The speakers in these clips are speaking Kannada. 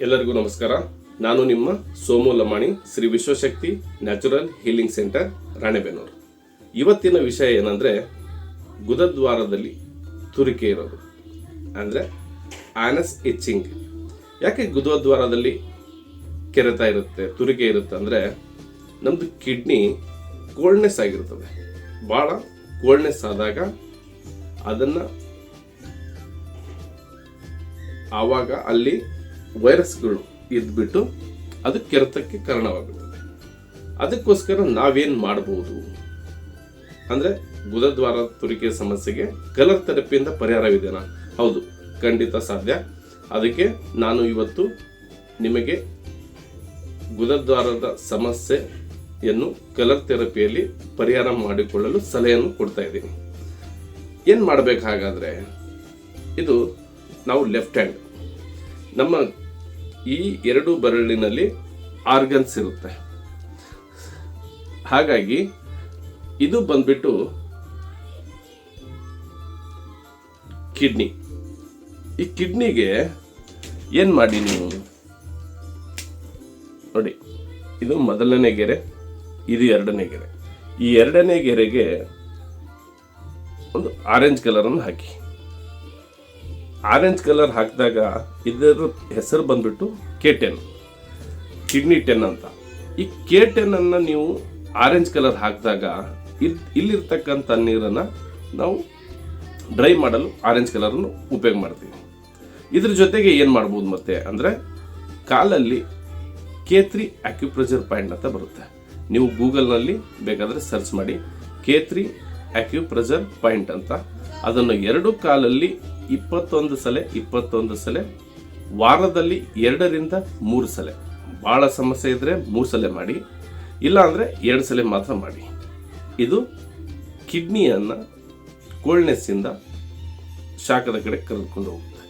ಎಲ್ಲರಿಗೂ ನಮಸ್ಕಾರ. ನಾನು ನಿಮ್ಮ Somu Lamani, Shri Vishwashakti natural healing centre, Ranebennur. ಇವತ್ತಿನ ವಿಷಯ ಏನಂದರೆ, ಗುದದ್ವಾರದಲ್ಲಿ ತುರಿಕೆ ಇರೋದು. ಅಂದರೆ ಆನಸ್ ಇಚ್ಚಿಂಗ್. ಯಾಕೆ ಗುದದ್ವಾರದಲ್ಲಿ ಕೆರೆತ ಇರುತ್ತೆ, ತುರಿಕೆ ಇರುತ್ತೆ ಅಂದರೆ ನಮ್ಮದು ಕಿಡ್ನಿ ಕೋಲ್ಡ್ನೆಸ್ ಆಗಿರ್ತದೆ. ಭಾಳ ಕೋಲ್ಡ್ನೆಸ್ ಆದಾಗ ಅದನ್ನು ಆವಾಗ ಅಲ್ಲಿ ವೈರಸ್ಗಳು ಇದ್ಬಿಟ್ಟು ಅದು ಕೆರೆತಕ್ಕೆ ಕಾರಣವಾಗುತ್ತದೆ. ಅದಕ್ಕೋಸ್ಕರ ನಾವೇನು ಮಾಡಬಹುದು ಅಂದರೆ ಗುದದ್ವಾರ ತುರಿಕೆ ಸಮಸ್ಯೆಗೆ ಕಲರ್ ಥೆರಪಿಯಿಂದ ಪರಿಹಾರವಿದೆನಾ? ಹೌದು, ಖಂಡಿತ ಸಾಧ್ಯ. ಅದಕ್ಕೆ ನಾನು ಇವತ್ತು ನಿಮಗೆ ಗುದದ್ವಾರದ ಸಮಸ್ಯೆಯನ್ನು ಕಲರ್ ಥೆರಪಿಯಲ್ಲಿ ಪರಿಹಾರ ಮಾಡಿಕೊಳ್ಳಲು ಸಲಹೆಯನ್ನು ಕೊಡ್ತಾ ಇದ್ದೀನಿ. ಏನು ಮಾಡಬೇಕು ಹಾಗಾದರೆ ಇದು ನಾವು ಲೆಫ್ಟ್ ಹ್ಯಾಂಡ್ ನಮ್ಮ ಈ ಎರಡು ಬೆರಳಿನಲ್ಲಿ ಆರ್ಗನ್ಸ್ ಇರುತ್ತೆ. ಹಾಗಾಗಿ ಇದು ಬಂದ್ಬಿಟ್ಟು ಕಿಡ್ನಿ. ಈ ಕಿಡ್ನಿಗೆ ಏನು ಮಾಡಿ ನೀವು? ನೋಡಿ, ಇದು ಮೊದಲನೇ ಗೆರೆ, ಇದು ಎರಡನೇ ಗೆರೆ. ಈ ಎರಡನೇ ಗೆರೆಗೆ ಒಂದು ಆರೆಂಜ್ ಕಲರನ್ನು ಹಾಕಿ. ಆರೆಂಜ್ ಕಲರ್ ಹಾಕಿದಾಗ ಇದರ ಹೆಸರು ಬಂದ್ಬಿಟ್ಟು ಕೆ ಟೆನ್, ಕಿಡ್ನಿ ಟೆನ್ ಅಂತ. ಈ ಕೆ ಟೆನ್ ಅನ್ನು ನೀವು ಆರೆಂಜ್ ಕಲರ್ ಹಾಕಿದಾಗ ಇಲ್ಲಿ ಇಲ್ಲಿರ್ತಕ್ಕಂಥ ನೀರನ್ನು ನಾವು ಡ್ರೈ ಮಾಡಲು ಆರೆಂಜ್ ಕಲರನ್ನು ಉಪಯೋಗ ಮಾಡ್ತೀವಿ. ಇದ್ರ ಜೊತೆಗೆ ಏನು ಮಾಡ್ಬೋದು ಮತ್ತೆ ಅಂದರೆ ಕಾಲಲ್ಲಿ ಕೆ ತ್ರಿ ಅಕ್ಯುಪ್ರೆಷರ್ ಪಾಯಿಂಟ್ ಅಂತ ಬರುತ್ತೆ. ನೀವು ಗೂಗಲ್ನಲ್ಲಿ ಬೇಕಾದರೆ ಸರ್ಚ್ ಮಾಡಿ ಕೆ ತ್ರೀ ಅಕ್ಯುಪ್ರೆಷರ್ ಪಾಯಿಂಟ್ ಅಂತ. ಅದನ್ನು ಎರಡು ಕಾಲಲ್ಲಿ ಇಪ್ಪತ್ತೊಂದು ಸಲ ಇಪ್ಪತ್ತೊಂದು ಸಲ, ವಾರದಲ್ಲಿ ಎರಡರಿಂದ ಮೂರು ಸಲ. ಭಾಳ ಸಮಸ್ಯೆ ಇದ್ದರೆ ಮೂರು ಸಲ ಮಾಡಿ ಇಲ್ಲ ಅಂದರೆ ಎರಡು ಸಲ ಮಾತ್ರ ಮಾಡಿ. ಇದು ಕಿಡ್ನಿಯನ್ನು ಕೋಲ್ಡ್ನೆಸ್ಸಿಂದ ಶಾಖದ ಕಡೆ ಕರೆದುಕೊಂಡು ಹೋಗುತ್ತೆ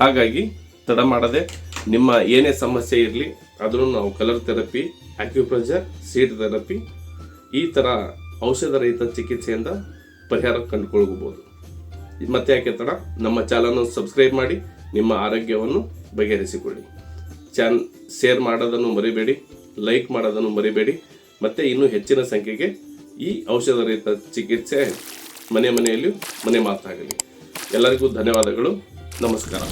ಹಾಗಾಗಿ ತಡ ಮಾಡದೆ ನಿಮ್ಮ ಏನೇ ಸಮಸ್ಯೆ ಇರಲಿ, ಅದನ್ನು ನಾವು colour therapy acupressure seed therapy ಈ ಥರ ಔಷಧ ರಹಿತ ಚಿಕಿತ್ಸೆಯಿಂದ ಪರಿಹಾರ ಕಂಡುಕೊಳ್ಬೋದು ಮತ್ತೆ ಯಾಕೆ ತಡ ನಮ್ಮ ಚಾನಲ್ನ ಸಬ್ಸ್ಕ್ರೈಬ್ ಮಾಡಿ, ನಿಮ್ಮ ಆರೋಗ್ಯವನ್ನು ಬಗೆಹರಿಸಿಕೊಳ್ಳಿ. ಚಾನ್ ಶೇರ್ ಮಾಡೋದನ್ನು ಮರಿಬೇಡಿ ಲೈಕ್ ಮಾಡೋದನ್ನು ಮರಿಬೇಡಿ, ಮತ್ತು ಇನ್ನೂ ಹೆಚ್ಚಿನ ಸಂಖ್ಯೆಗೆ ಈ ಔಷಧ ರಹಿತ ಚಿಕಿತ್ಸೆ ಮನೆ ಮನೆಯಲ್ಲಿ ಮನೆ ಮಾತಾಗಲಿ ಎಲ್ಲರಿಗೂ ಧನ್ಯವಾದಗಳು, ನಮಸ್ಕಾರ.